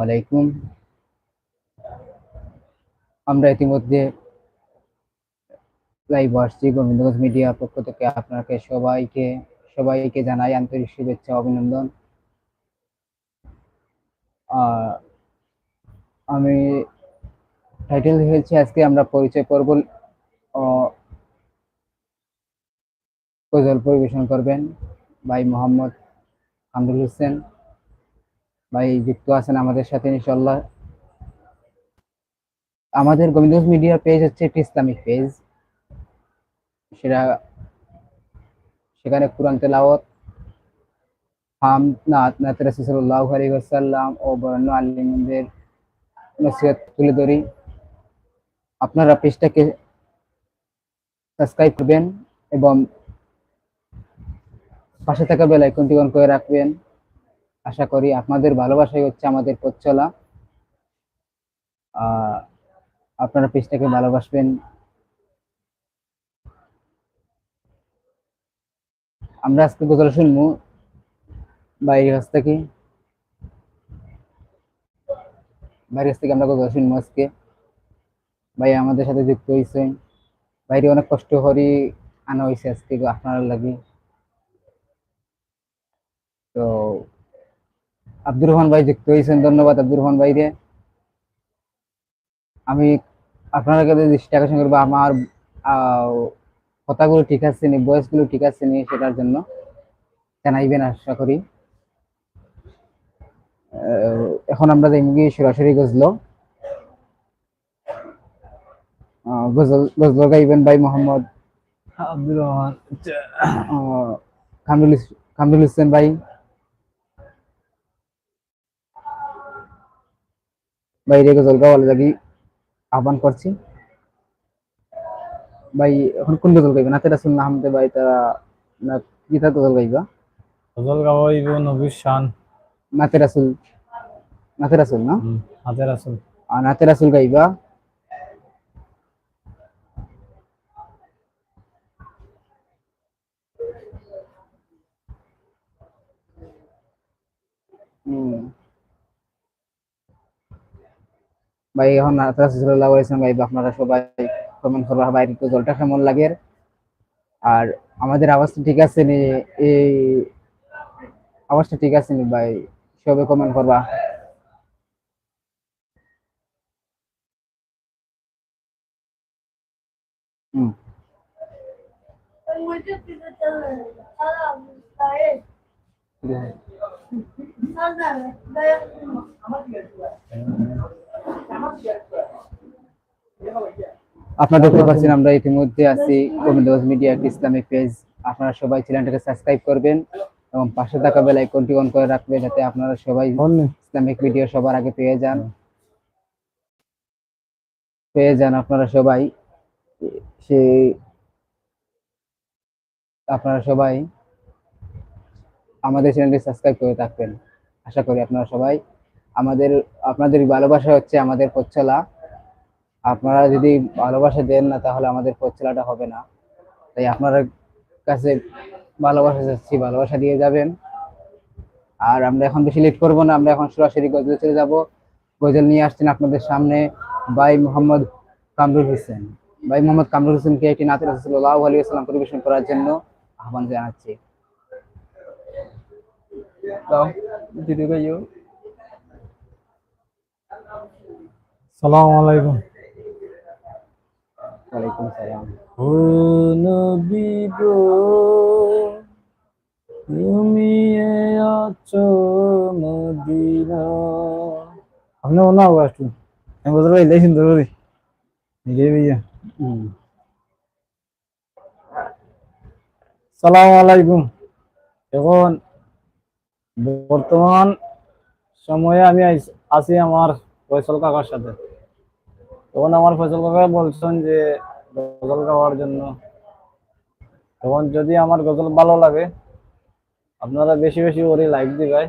আলাইকুম। আমরা ইতিমধ্যে লাইভ আসছি গোবিন্দগঞ্জ মিডিয়ার পক্ষ থেকে। আপনাকে সবাইকে সবাইকে জানাই আন্তরিক শুভেচ্ছা অভিনন্দন। আমি টাইটেল হয়েছে আজকে আমরা পরিচয় আহ, গজল পরিবেশন করবেন ভাই মোহাম্মদ কামরুল হোসেন। ভাই, যুক্ত আছেন আমাদের সাথে ইনশাল্লাহ আমাদের গোবিন্দগঞ্জ মিডিয়া পেজ হচ্ছে একটি ইসলামিক পেজ সেটা সেখানে কোরআন তেলাওয়াত, হাম নাত নাত রাসূলুল্লাহ আলাইহি ওয়াসাল্লাম ও বর্ণ আলিমদের নসিহত তুলে ধরি। আপনারা পেজটাকে সাবস্ক্রাইব করবেন এবং পাশে থাকা বেল আইকনটি অন করে রাখবেন। আশা করি আপনাদের ভালোবাসাই হচ্ছে আমাদের পথ চলা। আপনারা পেজটাকে ভালোবাসবেন। আমরা আজকে গজল শুনব বাইরের কাছ থেকে। বাইরের কাছ থেকে আমরা গজল শুনব আজকে। ভাই আমাদের সাথে যুক্ত হয়েছে। বাইরে অনেক কষ্ট করে আনা হয়েছে আজকে আপনার লাগে। তো আব্দুর রহমান ভাই যুক্ত হয়েছেন ধন্যবাদ আব্দুর রহমান ভাইরে আমি আপনার কাছে দৃষ্টি আকর্ষণ করব আমার কথাগুলো ঠিক আছে নি ভয়েসগুলো ঠিক আছে নি সেটার জন্য। জানাইবেন আশা করি। এখন আমরা দেখি সরাসরি গজল। গজল গজল গাইবেন ভাই মোহাম্মদ। আব্দুর রহমান। কামরুল কামরুল হোসেন ভাই। বাইরে গজল গাওয়ার লাগি আহ্বান করছি। ভাই এখন কোন গজল গাইবেন নাতে রাসুল না হামদে ভাই তারা না গীতা গজল গাইবা? ফজল গাওয়াইব নবীর শান। নাতে রাসুল নাতে রাসুল না? হাতের আসল। আর নাতে রাসুল গাইবা? হুম। ভাই, এখন নাতে রাসুল সাল্লাল্লাহু আলাইহি ওয়াসাল্লাম গাইবা আপনারা সবাই কমেন্ট করবা, ভাই, একটু জলটা কেমন লাগে? আর আমাদের আওয়াজটা ঠিক আছে নি? এই আওয়াজটা ঠিক আছে নি, ভাই? সবাই কমেন্ট করবা। হুম। আপনারা দেখতে পাচ্ছেন আমরা ইতিমধ্যে আছি গোবিন্দগঞ্জ মিডিয়া একটি ইসলামিক পেজ আপনারা সবাই চ্যানেলটাকে সাবস্ক্রাইব করবেন এবং পাশে থাকা বেল আইকনটি অন করে রাখবেন যাতে আপনারা সবাই ইসলামিক ভিডিও সবার আগে পেয়ে যান। পেয়ে যান আপনারা সবাই। সে আপনারা সবাই আমাদের চ্যানেলটি সাবস্ক্রাইব করে থাকবেন। আশা করি আপনারা সবাই আমাদের আপনাদের ভালোবাসা হচ্ছে আমাদের পথ চলা আপনারা যদি ভালোবাসা দেন না, তাহলে আমাদের পথ চলাটা হবে না। তাই আপনার কাছে ভালোবাসা যাচ্ছি ভালোবাসা দিয়ে যাবেন। আর আমরা এখন বেশি লেট করব না, আমরা এখন সরাসরি গজল চলে যাব। গজল নিয়ে আসছেন আপনাদের সামনে ভাই মোহাম্মদ কামরুল হোসেন। ভাই মোহাম্মদ কামরুল হোসেনকে একটি নাতের সাল্লাহ আলী আসসালাম পরিবেশন করার জন্য আহ্বান জানাচ্ছি। সালাম আলাইকুম। ওয়ালাইকুম সালাম। ও নবী গো তুমি আছো মদিনা। আপনি হবে একটু আমি বলতে পারি লেখিন তো নিজে ভাইয়া সালাম আলাইকুম। এখন বর্তমান সময়ে আমি আছি আমার ফয়সল কাকার সাথে। তখন আমার ফয়সল কাকা বলছেন যে, গজল গাওয়ার জন্য। তখন যদি আমার গজল ভালো লাগে, আপনারা বেশি বেশি করে লাইক দিবে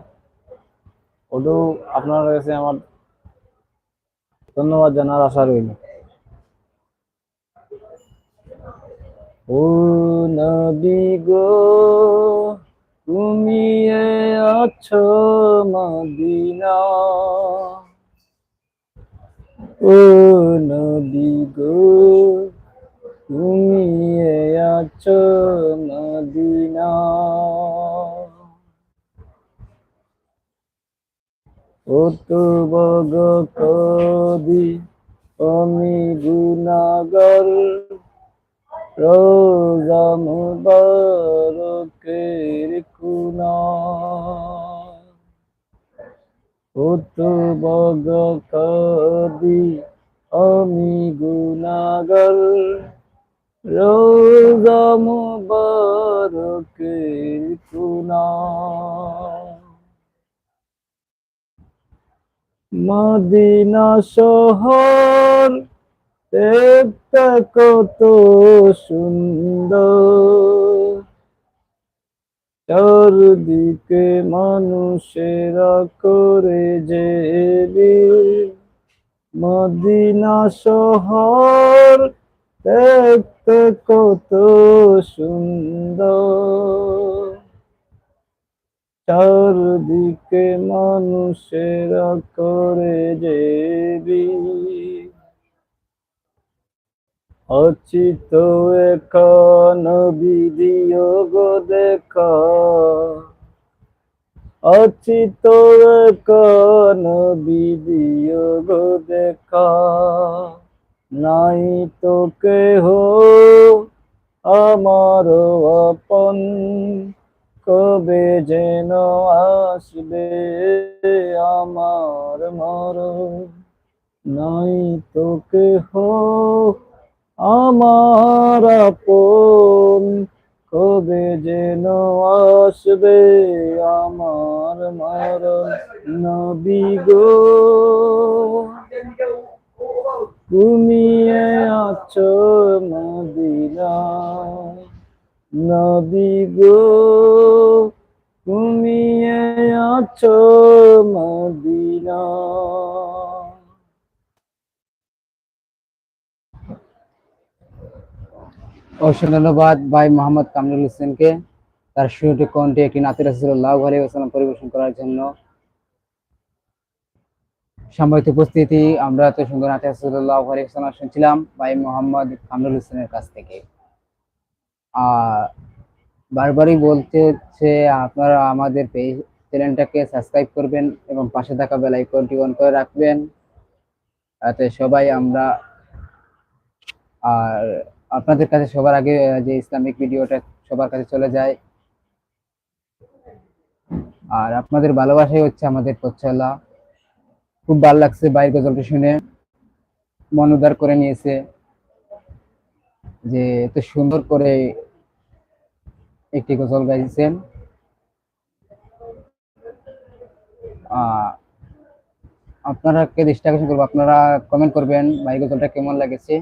ওটু আপনার কাছে আমার ধন্যবাদ জানার আশা রইল। ও নবী গো, তুমি আছো মদিনা ও নদী গো, তুমি আছো মদিনা। ও তো বগ কবি, আমি গুনাগর রোজা মুবারকের কুনা। ও তো বগ কবি আমি গুনাগর রোজা মুবারকের কুনা মদিনা শহর দেখতে কত সুন্দর। চারদিকে মানুষেরা করে যে। মদিনা শহর দেখতে কত সুন্দর চারদিকে মানুষেরা করে যে। অচিত এখন বিদিয়োগ দেখা অচিত বিদিয়োগ দেখা নাই তো কেহ? আমার আপন কবে যেন আসবে আমার মরণ? নাই তো কেহ? আমার আপন কবে যেন আসবে আমার মরণ নবী গো? তুমি আছো মদিনা নবী গো। তুমি আছো মদিনা অবশ্যই ধন্যবাদ ভাই মোহাম্মদ কামরুল হোসেনকে তার শুরুটি কণ্ঠে একটি আলাইহি ওয়াসাল্লাম পরিবেশন করার জন্য। সম্মানিত উপস্থিতি, আমরা তো সুন্দর নাতি ওয়াসাল্লাম শুনছিলাম ভাই মোহাম্মদ কামরুল হোসেনের কাছ থেকে। বারবারই বলতে হচ্ছে আপনারা আমাদের পেজ, চ্যানেলটাকে সাবস্ক্রাইব করবেন এবং পাশে থাকা বেল আইকনটি অন করে রাখবেন। যাতে সবাই আমরা আর আপনাদের কাছে সবার আগে যে ইসলামিক ভিডিওটা সবার কাছে চলে যায়। আর আপনাদের ভালোবাসাই হচ্ছে আমাদের পথ চলা খুব ভালো লাগছে বাইর গজলটা শুনে। মন উদার করে নিয়েছে যে এত সুন্দর করে একটি গজল গাইছেন। আহ, আপনারাকে দৃষ্টি আকর্ষণ করব? আপনারা কমেন্ট করবেন ভাই গজলটা কেমন লাগেছে?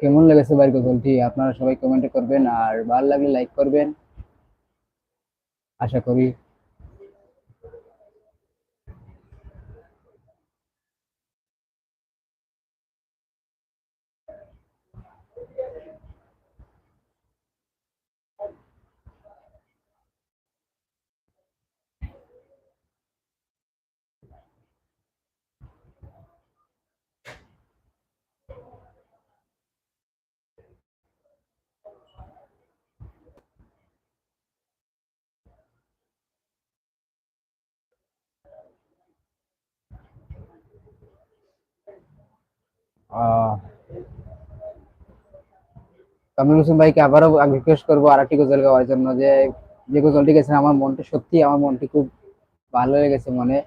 কেমন লেগেছে বাইর গজলটি আপনারা সবাই কমেন্টে করবেন আর ভালো লাগলে লাইক করবেন। আশা করি কামরুল হোসেন ভাইকে আবারও রিকোয়েস্ট করব আর একটি গজল গাওয়ার জন্য যে যে গজলটি গেছেন, আমার মনটা সত্যি, আমার মনটি খুব ভালো লেগেছে মনে।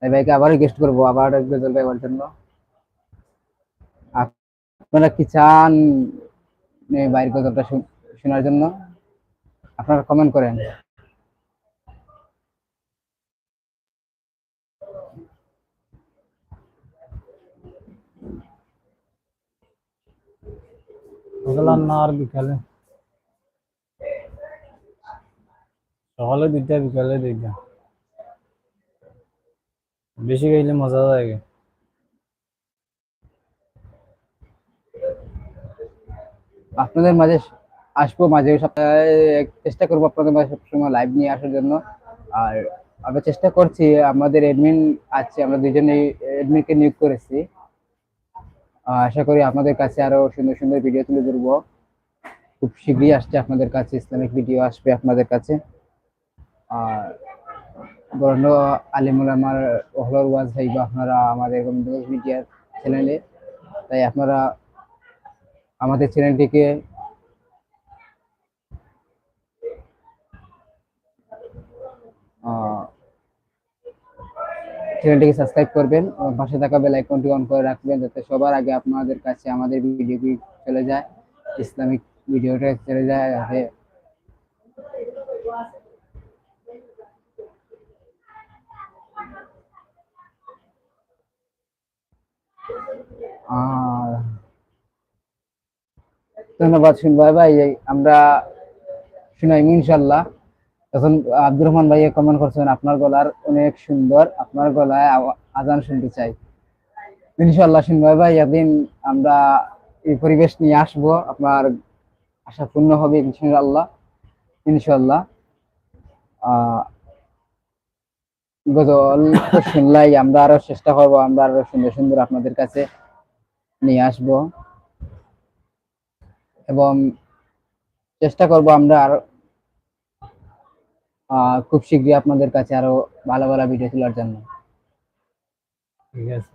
তাই ভাইকে আবার রিকোয়েস্ট করব আবার এক গজল গাওয়ার জন্য। আপ- আপনারা কি চান বাইরের গজলটা শোনার জন্য? আপনারা কমেন্ট করেন। সকাল না বিকালে। সকালে দুইটা, বিকালে দুইটা। বেশি গাইলে মজা লাগে। আপনাদের মাঝে আসব মাঝে সপ্তাহে, চেষ্টা করব আপনাদের মাঝে সবসময় লাইভ নিয়ে আসার জন্য। আর আমরা চেষ্টা করছি, আমাদের এডমিন আছে, আমরা দুজনে এডমিনকে নিয়োগ করেছি। আশা করি আপনাদের কাছে আরও সুন্দর সুন্দর ভিডিও তুলে ধরবো। খুব শীঘ্রই আসছে আপনাদের কাছে ইসলামিক ভিডিও আসবে আপনাদের কাছে। আর বরণ্য আলিমুল আমার ওহলর ওয়াজ ভাই বা আপনারা আমাদের মিডিয়ার চ্যানেলে তাই আপনারা আমাদের চ্যানেলটিকে আহ, চ্যানেলটিকে সাবস্ক্রাইব করবেন এবং পাশে থাকা বেল আইকনটি অন করে রাখবেন যাতে সবার আগে আপনাদের কাছে আমাদের ভিডিওটি চলে যায়, ইসলামিক ভিডিওটা চলে যায় যাতে আর ধন্যবাদ শুনবাই ভাই, আমরা শুনাই ইনশাল্লাহ। তখন আব্দুর রহমান ভাই কমেন্ট করছেন, আপনার গলার অনেক সুন্দর, আপনার গলায় আজান শুনতে চাই। ইনশাল্লাহ শুনবাই ভাই, একদিন আমরা এই পরিবেশ নিয়ে আসব, আপনার আশা পূর্ণ হবে ইনশাল্লাহ ইনশাল্লাহ গজল শুনলাই, আমরা আরও চেষ্টা করব, আমরা আরও সুন্দর সুন্দর আপনাদের কাছে নিয়ে আসব। এবং চেষ্টা করব আমরা আরও খুব শীঘ্রই আপনাদের কাছে আরও ভালো ভালো ভিডিও তোলার জন্য। ঠিক আছে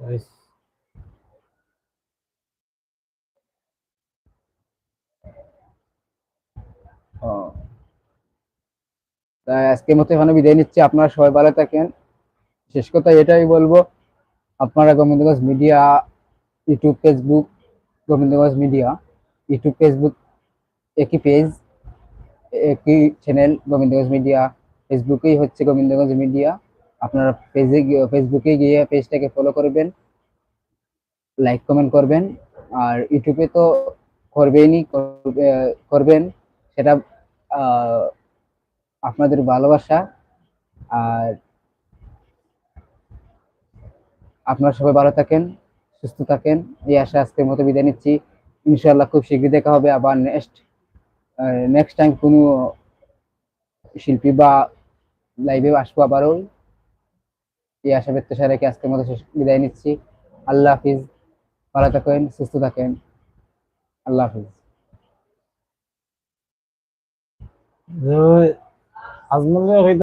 তাই আজকের মতো এখানে বিদায় নিচ্ছি। আপনারা সবাই ভালো থাকেন। শেষ কথা এটাই বলব আপনারা Gobindaganj media YouTube Facebook Gobindaganj media YouTube Facebook একই পেজ একই চ্যানেল গোবিন্দগঞ্জ মিডিয়া ফেসবুকেই হচ্ছে গোবিন্দগঞ্জ মিডিয়া। আপনারা পেজে ফেসবুকে গিয়ে পেজটাকে ফলো করবেন লাইক কমেন্ট করবেন। আর ইউটিউবে তো করবেনই, করবে- করবেন। সেটা আপনাদের ভালোবাসা। আর আপনারা সবাই ভালো থাকেন, সুস্থ থাকেন। এই আশা আজকের মতো বিদায় নিচ্ছি। ইনশাল্লাহ খুব শীঘ্রই দেখা হবে আবার নেক্সট নেক্সট টাইম কোনো শিল্পী বা লাইভে আসব আবারও। এই আশা প্রত্যাশা রেখে আজকের মতো বিদায় নিচ্ছি। আল্লাহ হাফিজ। ভালো থাকেন, সুস্থ থাকেন। আল্লাহ হাফিজ। হইতে